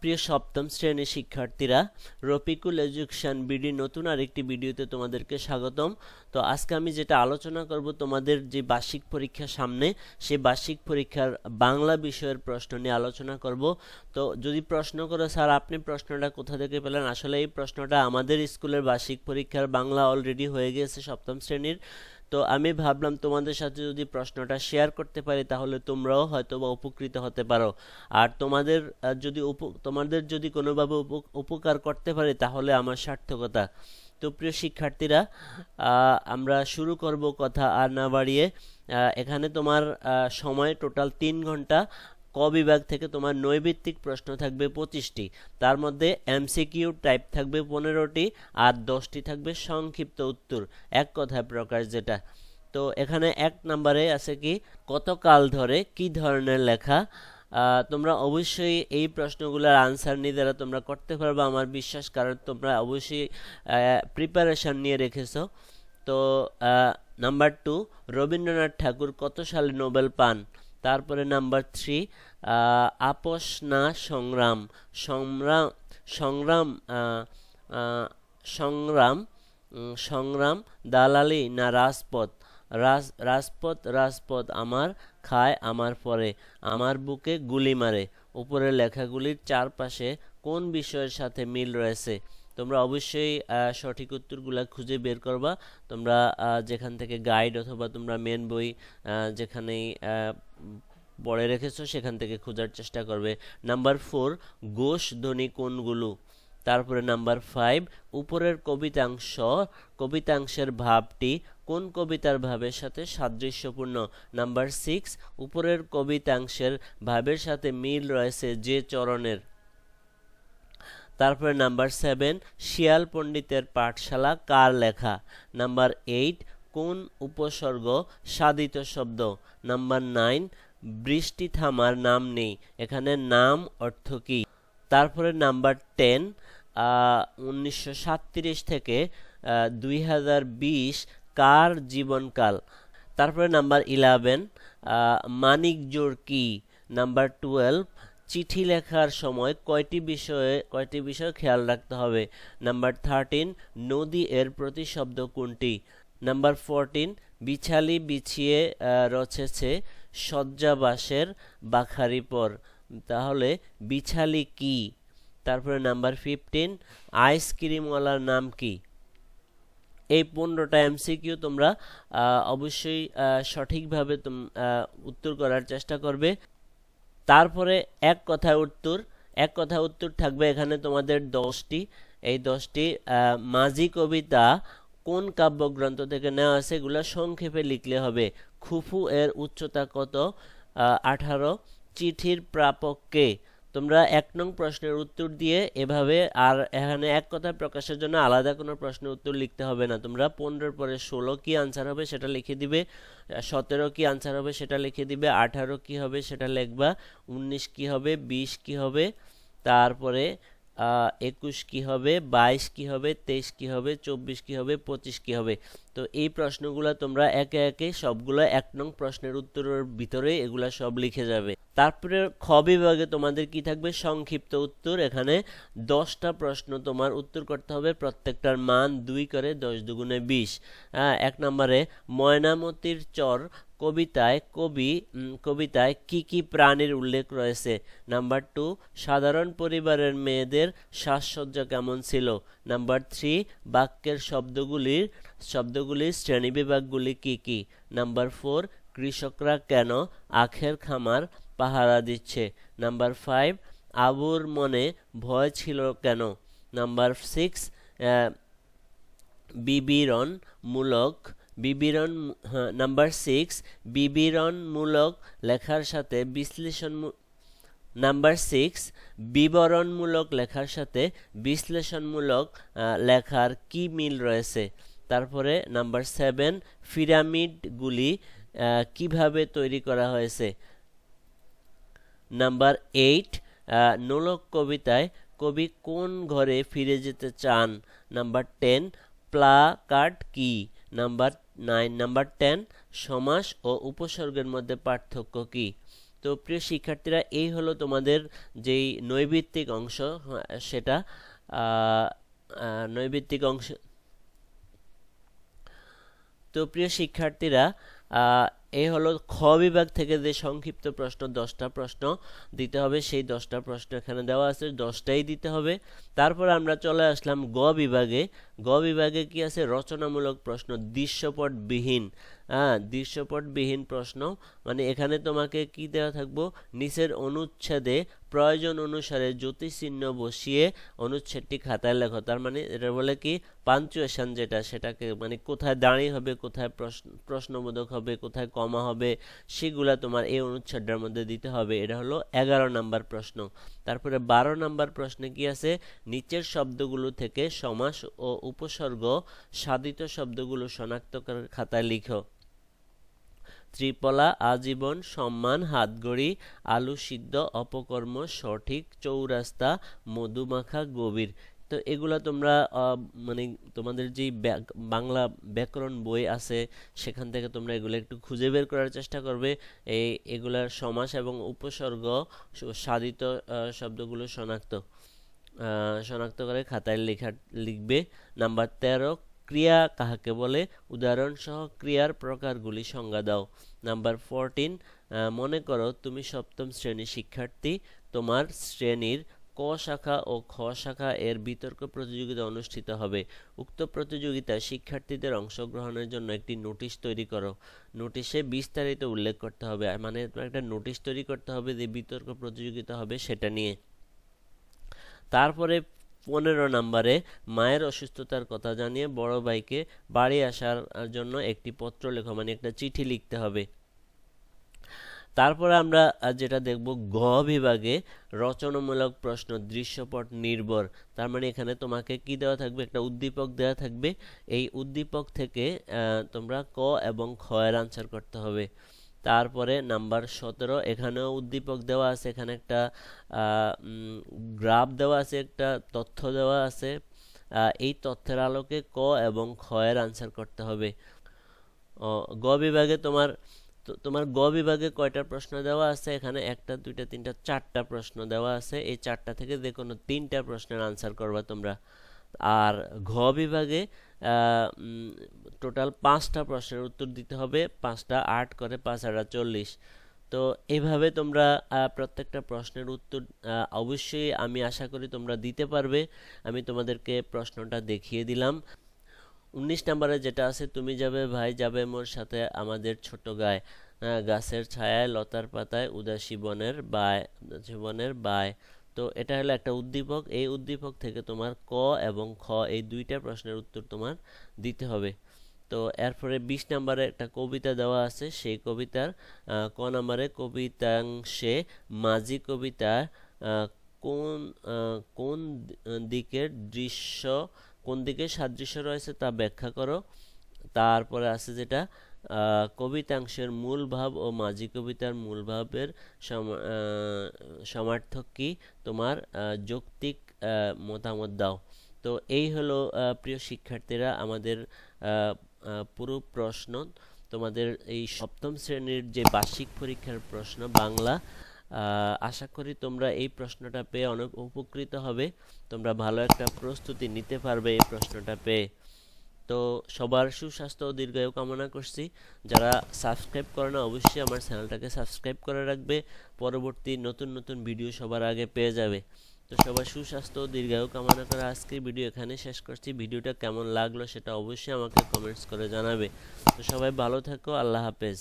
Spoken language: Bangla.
প্রিয় সপ্তম শ্রেণির শিক্ষার্থীরা, রফিকুল এডুকেশন বিডি নতুন আরেকটি ভিডিওতে তোমাদেরকে স্বাগতম। তো আজকে আমি যেটা আলোচনা করব, তোমাদের যে বার্ষিক পরীক্ষা সামনে, সেই বার্ষিক পরীক্ষার বাংলা বিষয়ের প্রশ্ন নিয়ে আলোচনা করব। তো যদি প্রশ্ন করো, স্যার, আপনি প্রশ্নটা কোথা থেকে পেলেন? আসলে এই প্রশ্নটা আমাদের স্কুলের বার্ষিক পরীক্ষার বাংলা অলরেডি হয়ে গিয়েছে সপ্তম শ্রেণির। তো আমি ভাবলাম তোমাদের সাথে যদি প্রশ্নটা শেয়ার করতে পারি, তাহলে তোমরাও হয়তো বা উপকৃত হতে পারো। আর তোমাদের যদি উপ- তোমাদের যদি কোনোভাবে উপ- উপকার করতে পারি, তাহলে আমার সার্থকতা। তো প্রিয় শিক্ষার্থীরা আমরা শুরু করব কথা আর না বাড়িয়ে। এখানে তোমার সময় টোটাল তিন ঘণ্টা। ক বিভাগ থেকে তোমার নৈবিত্তিক প্রশ্ন থাকবে পঁচিশটি। তার মধ্যে এমসিকিউ টাইপ থাকবে পনেরোটি আর দশটি থাকবে সংক্ষিপ্ত উত্তর। এক কথায় প্রকাশ যেটা। তো এখানে এক নম্বরে আছে কি, কতকাল ধরে কি ধরনের লেখা? তোমরা অবশ্যই এই প্রশ্নগুলোর আনসার নিজেরা তোমরা করতে পারবে আমার বিশ্বাস, কারণ তোমরা অবশ্যই প্রিপারেশন নিয়ে রেখেছো। তো নাম্বার টু রবীন্দ্রনাথ ঠাকুর কত সালে নোবেল পান? তারপরে নাম্বার থ্রি আপোষ না সংগ্রাম। সংগ্রাম সংগ্রাম সংগ্রাম সংগ্রাম, দালালি না রাজপথ? রাজ, রাজপথ রাজপথ আমার খায়, আমার পরে। আমার বুকে গুলি মারে। উপরের লেখাগুলির চারপাশে কোন বিষয়ের সাথে মিল রয়েছে? তোমরা অবশ্যই সঠিক উত্তরগুলো খুঁজে বের করবা। তোমরা যেখান থেকে গাইড অথবা তোমরা মেন বই যেখানেই পড়ে রেখেছো, সেখান থেকে খোঁজার চেষ্টা করবে। নাম্বার ফোর ঘোষ ধ্বনি কোনগুলো? তারপরে নাম্বার ফাইভ উপরের কবিতাংশ, কবিতাংশের ভাবটি কোন কবিতার ভাবের সাথে সাদৃশ্যপূর্ণ? নাম্বার সিক্স উপরের কবিতাংশের ভাবের সাথে মিল রয়েছে যে চরণের। তারপরে নাম্বার সেভেন, শিয়াল পণ্ডিতের পাঠশালা কার লেখা? নাম্বার এইট, কোন উপসর্গ সাধিত শব্দ? নাম্বার নাইন, বৃষ্টি থামার নাম নেই। এখানে নাম অর্থ কি? তারপরে নাম্বার টেন উনিশশো থেকে দুই হাজার বিশ কার জীবনকাল? তারপরে নাম্বার ইলেভেন মানিক জোর কি? নাম্বার টুয়েলভ চিঠি লেখার সময় কয়টি বিষয়ে, কয়টি বিষয় খেয়াল রাখতে হবে? নাম্বার থার্টিন নদী এর প্রতিশব্দ কোনটি? নাম্বার ফোরটিন বিছালি বিছিয়ে রচেছে শয্যাবাসের বাখারি পর। তাহলে বিছালি কি? তারপরে নাম্বার ফিফটিন আইসক্রিমওয়ালার নাম কি? এই পনেরোটা এমসিকিউ তোমরা অবশ্যই সঠিকভাবে উত্তর করার চেষ্টা করবে। তারপরে এক কথায় উত্তর, এক কথায় উত্তর থাকবে এখানে তোমাদের দশটি। এই দশটি মাঝি কবিতা কোন কাব্যগ্রন্থ থেকে নেওয়া আছে এগুলো সংক্ষেপে লিখলে হবে। খুফু এর উচ্চতা কত? আঠারো। চিঠির প্রাপক কে? তোমরা এক নং প্রশ্নের উত্তর দিয়ে এভাবে আর এখানে এক কথা প্রকাশের জন্য আলাদা কোনো প্রশ্নের উত্তর লিখতে হবে না। তোমরা পনেরোর পরে ষোলো কী আনসার হবে সেটা লিখে দিবে, সতেরো কি আনসার হবে সেটা লিখে দিবে, আঠারো কী হবে সেটা লিখবা, উনিশ কী হবে, বিশ কী হবে, তারপরে একুশ কি হবে, বাইশ কি হবে, তেইশ কি হবে, চব্বিশ কি হবে, পঁচিশ কি হবে? তো এই প্রশ্নগুলো তোমরা একে একে সবগুলো এক নং প্রশ্নের উত্তরের ভিতরে এগুলা সব লিখে যাবে। তারপরে খ বিভাগে তোমাদের কি থাকবে? সংক্ষিপ্ত উত্তর। এখানে দশটা প্রশ্ন তোমার উত্তর করতে হবে। প্রত্যেকটার মান দুই করে দশ দুগুণে বিশ। হ্যাঁ এক নম্বরে ময়নামতির চর কবিতায় কবি কবিতায় কি কি প্রাণীর উল্লেখ রয়েছে? নাম্বার টু সাধারণ পরিবারের মেয়েদের সাজসজ্জা কেমন ছিল? নাম্বার থ্রি বাক্যের শব্দগুলির শব্দগুলির শ্রেণীবিভাগগুলি কি কি? নাম্বার ফোর কৃষকরা কেন আখের খামার পাহারা দিচ্ছে? নাম্বার ফাইভ আবুর মনে ভয় ছিল কেন? নাম্বার সিক্স বিবরণমূলক বিবরণ নাম্বার সিক্স বিবরণমূলক লেখার সাথে বিশ্লেষণ নাম্বার সিক্স বিবরণমূলক লেখার সাথে বিশ্লেষণমূলক লেখার কি মিল রয়েছে? তারপরে নাম্বার সেভেন পিরামিডগুলি কীভাবে তৈরি করা হয়েছে? নাম্বার এইট নোলক কবিতায় কবি কোন ঘরে ফিরে যেতে চান? নাম্বার টেন প্লা কার্ড কি? নাম্বার নাইন নাম্বার টেন সমাস ও উপসর্গের মধ্যে পার্থক্য কি? তো প্রিয় শিক্ষার্থীরা এই হলো তোমাদের যেই নৈবিত্তিক অংশ হ্যাঁ, সেটা নৈবিত্তিক অংশ। তো প্রিয় শিক্ষার্থীরা এই হলো খ বিভাগ থেকে যে সংক্ষিপ্ত প্রশ্ন দশটা প্রশ্ন দিতে হবে সেই দশটা প্রশ্ন এখানে দেওয়া আছে দশটাই দিতে হবে। তারপর আমরা চলে আসলাম গ বিভাগে গ বিভাগে কি আছে? রচনামূলক প্রশ্ন, দৃশ্যপটবিহীন। হ্যাঁ দৃশ্যপটবিহীন প্রশ্ন। মানে এখানে তোমাকে কি দেওয়া থাকব? নিচের অনুচ্ছেদে প্রয়োজন অনুসারে জ্যোতিচিহ্ন বসিয়ে অনুচ্ছেদটি খাতায় লেখো। তার মানে এটা বলে কি? পাঞ্চুয়েশন যেটা, সেটাকে মানে কোথায় দাঁড়িয়ে হবে, কোথায় প্রশ্ন, প্রশ্নবোধক হবে, কোথায় কমা হবে, সেগুলা তোমার এই অনুচ্ছেদটার মধ্যে দিতে হবে। এটা হলো এগারো নাম্বার প্রশ্ন। তারপরে বারো নাম্বার প্রশ্নে কি আছে? নিচের শব্দগুলো থেকে সমাস ও উপসর্গ সাধিত শব্দগুলো শনাক্ত করে খাতায় লিখো। ত্রিপলা, আজীবন, সম্মান হাতগড়ি আলু সিদ্ধ, অপকর্ম, সঠিক, চৌরাস্তা, মধুমাখা, গভীর। তো এগুলা তোমরা মানে তোমাদের যেই বাংলা ব্যাকরণ বই আছে, সেখান থেকে তোমরা এগুলো একটু খুঁজে বের করার চেষ্টা করবে। এই, এগুলার সমাস এবং উপসর্গ সাধিত শব্দগুলো শনাক্ত। শনাক্ত করে খাতায় লেখা লিখবে। নাম্বার তেরো, ক্রিয়া কাহাকে বলে? উদাহরণ সহ ক্রিয়ার প্রকারগুলি সংজ্ঞা দাও। নাম্বার ফোরটিন মনে করো তুমি সপ্তম শ্রেণির শিক্ষার্থী। তোমার শ্রেণির ক শাখা ও খ শাখা এর বিতর্ক প্রতিযোগিতা অনুষ্ঠিত হবে। উক্ত প্রতিযোগিতায় শিক্ষার্থীদের অংশগ্রহণের জন্য একটি নোটিশ তৈরি করো। নোটিশে বিস্তারিত উল্লেখ করতে হবে। মানে একটা নোটিশ তৈরি করতে হবে যে বিতর্ক প্রতিযোগিতা হবে সেটা নিয়ে। তারপরে পনেরো নম্বরে মায়ের অসুস্থতার কথা জানিয়ে বড় ভাইকে বাড়ি আসার জন্য একটি পত্র লেখো মানে একটা চিঠি লিখতে হবে। তারপরে আমরা যেটা দেখব, গ বিভাগে রচনামূলক প্রশ্ন, দৃশ্যপট নির্ভর। তার মানে এখানে তোমাকে কি দেওয়া থাকবে? একটা উদ্দীপক দেওয়া থাকবে। এই উদ্দীপক থেকে তোমরা ক এবং খ এর আনসার করতে হবে। তারপরে নাম্বার সতেরো, এখানেও উদ্দীপক দেওয়া আছে, এখানে একটা গ্রাফ দেওয়া আছে, একটা তথ্য দেওয়া আছে। এই তথ্যের আলোকে ক এবং খ এর আনসার করতে হবে। গ বিভাগে তোমার তোমার গ বিভাগে কয়টা প্রশ্ন দেওয়া আছে? এখানে একটা, দুইটা, তিনটা, চারটা প্রশ্ন দেওয়া আছে। এই চারটা থেকে যে কোনো তিনটা প্রশ্নের আনসার করবা তোমরা। আর ঘ বিভাগে টোটাল পাঁচটা প্রশ্নের উত্তর দিতে হবে। পাঁচটা আট করে পাঁচ হাজার চল্লিশ। তো এভাবে তোমরা প্রত্যেকটা প্রশ্নের উত্তর অবশ্যই আমি আশা করি তোমরা দিতে পারবে। আমি তোমাদেরকে প্রশ্নটা দেখিয়ে দিলাম। উনিশ নম্বরে যেটা আছে, তুমি যাবে, ভাই যাবে মোর সাথে আমাদের ছোট গায়ে। গাছের ছায়ায় লতার পাতায় উদাসী বনের বায়, উদাসী বনের বায়। তো এটা হলো একটা উদ্দীপক। এই উদ্দীপক থেকে তোমার ক এবং খ এই দুইটা প্রশ্নের উত্তর তোমার দিতে হবে। তো এরপরে বিশ নম্বরে একটা কবিতা দেওয়া আছে। সেই কবিতার ক নম্বরে কবিতাংশে মাঝি কবিতা আহ, কোন কোন দিকের দৃশ্য কোন দিকে সাদৃশ্য রয়েছে তা ব্যাখ্যা করো। তারপরে আছে যেটা কবিতাংশের মূল ভাব ও মাঝি কবিতার মূল ভাবের সমার্থক কি? তোমার যৌক্তিক মতামত দাও। তো এই হলো প্রিয় শিক্ষার্থীরা আমাদের পুরো প্রশ্ন। তোমাদের এই সপ্তম শ্রেণির যে বার্ষিক পরীক্ষার প্রশ্ন, বাংলা আশা করি তোমরা এই প্রশ্নটা পেয়ে অনেক উপকৃত হবে। তোমরা ভালো একটা প্রস্তুতি নিতে পারবে এই প্রশ্নটা পেয়ে। তো সবার সুস্বাস্থ্য ও দীর্ঘায়ু কামনা করছি। যারা সাবস্ক্রাইব করে না, অবশ্যই আমার চ্যানেলটাকে সাবস্ক্রাইব করে রাখবে। পরবর্তী নতুন নতুন ভিডিও সবার আগে পেয়ে যাবে। তো সবার সুস্বাস্থ্য ও দীর্ঘায়ু কামনা করে আজকে ভিডিও এখানে শেষ করছি। ভিডিওটা কেমন লাগল সেটা অবশ্যই আমাকে কমেন্টস করে জানাবে। তো সবাই ভালো থাকো, আল্লাহ হাফেজ।